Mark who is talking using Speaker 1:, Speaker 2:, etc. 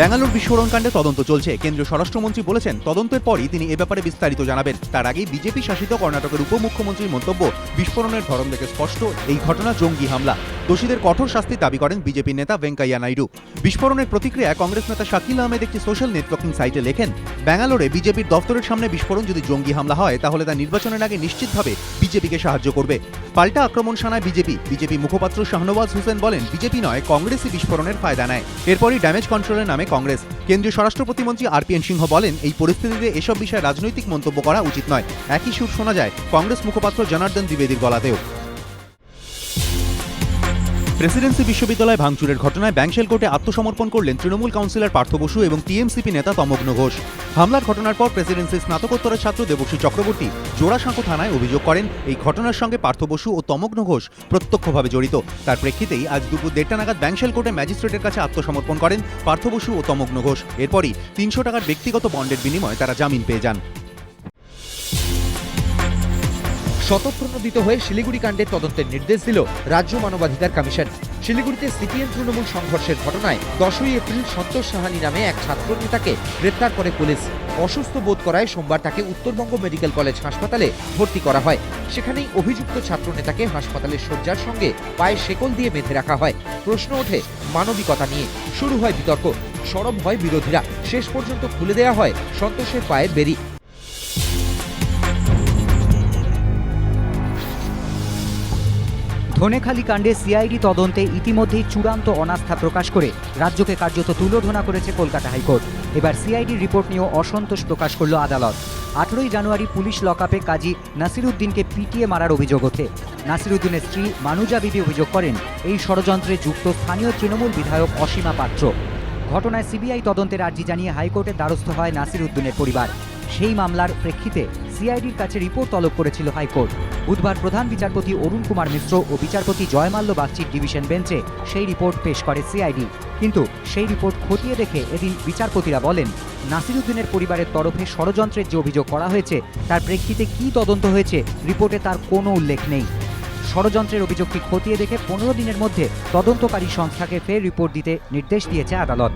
Speaker 1: ব্যাঙ্গালোর বিস্ফোরণকাণ্ডে তদন্ত চলছে। কেন্দ্রীয় স্বরাষ্ট্রমন্ত্রী বলেছেন, তদন্তের পরই তিনি এ ব্যাপারে বিস্তারিত জানাবেন। তার আগেই বিজেপি শাসিত কর্ণাটকের উপমুখ্যমন্ত্রীর মন্তব্য বিস্ফোরণের ধরন দেখে স্পষ্ট। এই ঘটনা জঙ্গি হামলা। দোষীদের কঠোর শাস্তি দাবি করেন বিজেপি নেতা ভেঙ্কাইয়া নাইডু। বিস্ফোরণের প্রতিক্রিয়ায় কংগ্রেস নেতা শাকিল আহমেদ একটি সোশ্যাল নেটওয়ার্কিং সাইটে লেখেন, ব্যাঙ্গালোরে বিজেপির দফতরের সামনে বিস্ফোরণ যদি জঙ্গি হামলা হয়, তাহলে তা নির্বাচনের আগে নিশ্চিতভাবে বিজেপিকে সাহায্য করবে। পাল্টা আক্রমণ শানায় বিজেপি। বিজেপি মুখপাত্র শাহনওয়াজ হোসেন বলেন, বিজেপি নয়, কংগ্রেসই বিস্ফোরণের ফায়দা নেয়। এরপরই ড্যামেজ কন্ট্রোলের নামে কংগ্রেস। কেন্দ্রীয় স্বরাষ্ট্র প্রতিমন্ত্রী আরপিএন সিংহ বলেন, এই পরিস্থিতিতে এসব বিষয়ে রাজনৈতিক মন্তব্য করা উচিত নয়। একই সুর শোনা যায়, কংগ্রেস মুখপাত্র জনার্দন দ্বিবেদীর গলাতেও। প্রেসিডেন্সি বিশ্ববিদ্যালয় ভাঙচুরের ঘটনায় ব্যাংশেল কোর্টে আত্মসমর্পণ করলেন তৃণমূল কাউন্সিলর পার্থ বসু এবং টিএমসিপি নেতা তমগ্ন ঘোষ। হামলার ঘটনার পর প্রেসিডেন্সি স্নাতকোত্তরের ছাত্র দেবশ্রী চক্রবর্তী জোড়াসাঁকো থানায় অভিযোগ করেন, এই ঘটনার সঙ্গে পার্থ বসু ও তমগ্ন ঘোষ প্রত্যক্ষভাবে জড়িত। তার প্রেক্ষিতেই আজ দুপুর দেড়টা নাগাদ ব্যাংশেল কোর্টে ম্যাজিস্ট্রেটের কাছে আত্মসমর্পণ করেন পার্থ বসু ও তমগ্ন ঘোষ। এরপরই তিনশো টাকার ব্যক্তিগত বন্ডের বিনিময়ে তারা জামিন পেয়ে যান।
Speaker 2: শতপ্রণোদিত হয়ে শিলিগুড়ি কাণ্ডের তদন্তের নির্দেশ দিল রাজ্য মানবাধিকার কমিশন। শিলিগুড়িতে সিপিএম তৃণমূল সংঘর্ষের ঘটনায় দশই এপ্রিল সন্তোষ সাহানি নামে এক ছাত্র নেতাকে গ্রেপ্তার করে পুলিশ। অসুস্থ বোধ করায় সোমবার তাকে উত্তরবঙ্গ মেডিকেল কলেজ হাসপাতালে ভর্তি করা হয়। সেখানেই অভিযুক্ত ছাত্র নেতাকে হাসপাতালের শয্যার সঙ্গে পায়ে শেকল দিয়ে বেঁধে রাখা হয়। প্রশ্ন ওঠে, মানবিকতা নিয়ে। শুরু হয় বিতর্ক, সরব হয় বিরোধীরা। শেষ পর্যন্ত খুলে দেওয়া হয় সন্তোষের পায়ে বেরি
Speaker 3: ধনেখালি কাণ্ডে সিআইডি তদন্তে ইতিমধ্যেই চূড়ান্ত অনাস্থা প্রকাশ করে রাজ্যকে কার্যত তুলোধনা করেছে কলকাতা হাইকোর্ট। এবার সিআইডির রিপোর্ট নিয়েও অসন্তোষ প্রকাশ করল আদালত। আঠেরোই জানুয়ারি পুলিশ লকআপে কাজী নাসিরুদ্দিনকে পিটিয়ে মারার অভিযোগ ওঠে। নাসিরুদ্দিনের স্ত্রী মানুজা বিবি অভিযোগ করেন, এই ষড়যন্ত্রে যুক্ত স্থানীয় তৃণমূল বিধায়ক অসীমা পাত্র। ঘটনায় সিবিআই তদন্তের আর্জি জানিয়ে হাইকোর্টের দ্বারস্থ হয় নাসিরুদ্দিনের পরিবার। সেই মামলার প্রেক্ষিতে সিআইডির কাছে রিপোর্ট তলব করেছিল হাইকোর্ট। বুধবার প্রধান বিচারপতি অরুণ কুমার মিশ্র ও বিচারপতি জয়মাল্য বাগচির ডিভিশন বেঞ্চে সেই রিপোর্ট পেশ করে সিআইডি। কিন্তু সেই রিপোর্ট খতিয়ে দেখে এদিন বিচারপতিরা বলেন, নাসিরুদ্দিনের পরিবারের তরফে ষড়যন্ত্রের যে অভিযোগ করা হয়েছে, তার প্রেক্ষিতে কী তদন্ত হয়েছে রিপোর্টে তার কোনো উল্লেখ নেই। ষড়যন্ত্রের অভিযোগটি খতিয়ে দেখে পনেরো দিনের মধ্যে তদন্তকারী সংস্থাকে ফের রিপোর্ট দিতে নির্দেশ দিয়েছে আদালত।